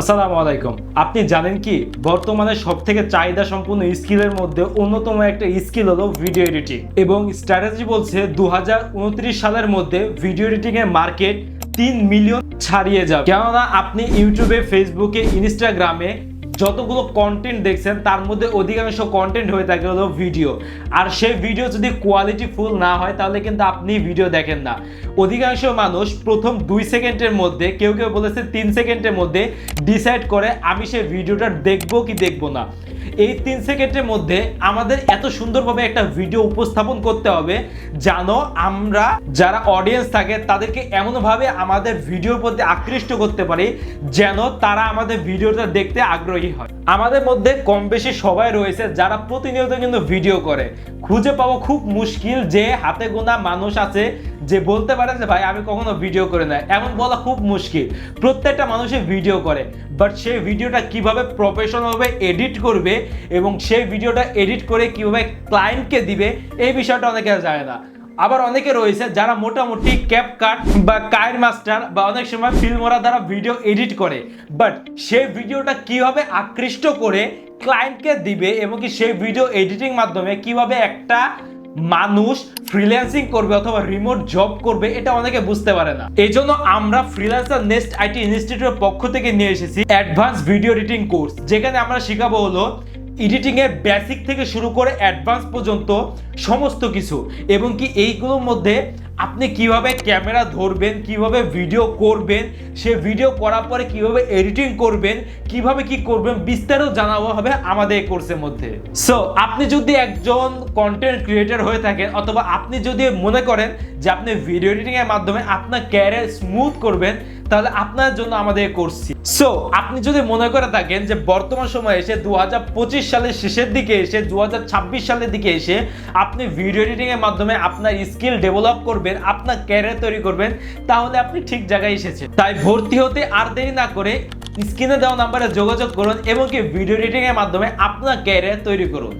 আসসালামু আলাইকুম। আপনি জানেন কি, বর্তমানে সব থেকে চাহিদা সম্পূর্ণ স্কিলের মধ্যে অন্যতম একটা স্কিল হলো ভিডিও এডিটিং এবং স্ট্র্যাটেজি বলছে দু হাজার উনত্রিশ সালের মধ্যে ভিডিও এডিটিং এর মার্কেট তিন মিলিয়ন ছাড়িয়ে যাবে। কেননা আপনি ইউটিউবে ফেসবুকে ইনস্টাগ্রামে যতগুলো কন্টেন্ট দেখছেন, তার মধ্যে অধিকাংশ কন্টেন্ট হয়ে থাকে হলো ভিডিও আর সেই ভিডিও যদি কোয়ালিটি ফুল না হয়, তাহলে কিন্তু আপনি ভিডিও দেখেন না। অধিকাংশ মানুষ প্রথম দুই সেকেন্ডের মধ্যে, কেউ কেউ বলেছে তিন সেকেন্ডের মধ্যে ডিসাইড করে, আমি সেই ভিডিওটা দেখব কি দেখব না। এই তিন সেকেন্ডের মধ্যে আমাদের এত সুন্দরভাবে একটা ভিডিও উপস্থাপন করতে হবে, যেন আমরা যারা অডিয়েন্স থাকে, তাদেরকে এমনভাবে আমাদের ভিডিওর প্রতি আকৃষ্ট করতে পারি, যেন তারা আমাদের ভিডিওটা দেখতে আগ্রহী হয়। আমাদের মধ্যে কম বেশি সবাই রয়েছে যারা প্রতিনিয়ত কিন্তু ভিডিও করে। খুঁজে পাওয়া খুব মুশকিল যে হাতে গোনা মানুষ আছে যে বলতে পারে যে, ভাই, আমি কখনো ভিডিও করে না। এমন বলা খুব মুশকিল। প্রত্যেকটা মানুষের ভিডিও করে বাট সেই ভিডিওটা কীভাবে প্রফেশনালভাবে এডিট করবে এবং সেই ভিডিওটা এডিট করে কীভাবে ক্লায়েন্টকে দিবে, এই বিষয়টা অনেকে জানে না। আবার অনেকে রয়েছে যারা মোটামুটি ক্যাপ কাট বা কায়ের মাস্টার বা অনেক সময় ফিল্মরা দ্বারা ভিডিও এডিট করে। বাট সেই ভিডিওটা কীভাবে আকৃষ্ট করে ক্লায়েন্টকে দিবে এবং কি সেই ভিডিও এডিটিং মাধ্যমে কীভাবে একটা মানুষ ফ্রিল্যান্সিং করবে অথবা রিমোট জব করবে, এটা অনেকে বুঝতে পারে না। এই জন্য আমরা ফ্রিল্যান্সার নেক্সট আইটি ইনস্টিটিউটের পক্ষ থেকে নিয়ে এসেছি অ্যাডভান্স ভিডিও এডিটিং কোর্স যেখানে আমরা শেখাবো হলো এডিটিং এর বেসিক থেকে শুরু করে অ্যাডভান্স পর্যন্ত সমস্ত কিছু। এবং কি এইগুলোর মধ্যে আপনি কীভাবে ক্যামেরা ধরবেন, কীভাবে ভিডিও করবেন, সে ভিডিও করার পরে কীভাবে এডিটিং করবেন, কীভাবে কি করবেন বিস্তারও জানাব হবে আমাদের এই কোর্সের মধ্যে। সো আপনি যদি একজন কন্টেন্ট ক্রিয়েটর হয়ে থাকেন, অথবা আপনি যদি মনে করেন যে আপনি ভিডিও এডিটিং এর মাধ্যমে আপনার ক্যারিয়ার স্মুথ করবেন তাহলে আপনার জন্য আমাদের কোর্সটি সো আপনি যদি মনে করে থাকেন যে বর্তমান সময়ে এসে দু হাজার পঁচিশ সালের শেষের দিকে এসে দু হাজার ছাব্বিশ সালের দিকে এসে আপনি ভিডিও এডিটিং এর মাধ্যমে আপনার স্কিল ডেভেলপ করবেন, আপনার ক্যারিয়ার তৈরি করবেন, তাহলে আপনি ঠিক জায়গায় এসেছেন। তাই ভর্তি হতে আর দেরি না করে স্ক্রিনে দেওয়া নাম্বারে যোগাযোগ করুন এবং কি ভিডিও এডিটিং এর মাধ্যমে আপনার ক্যারিয়ার তৈরি করুন।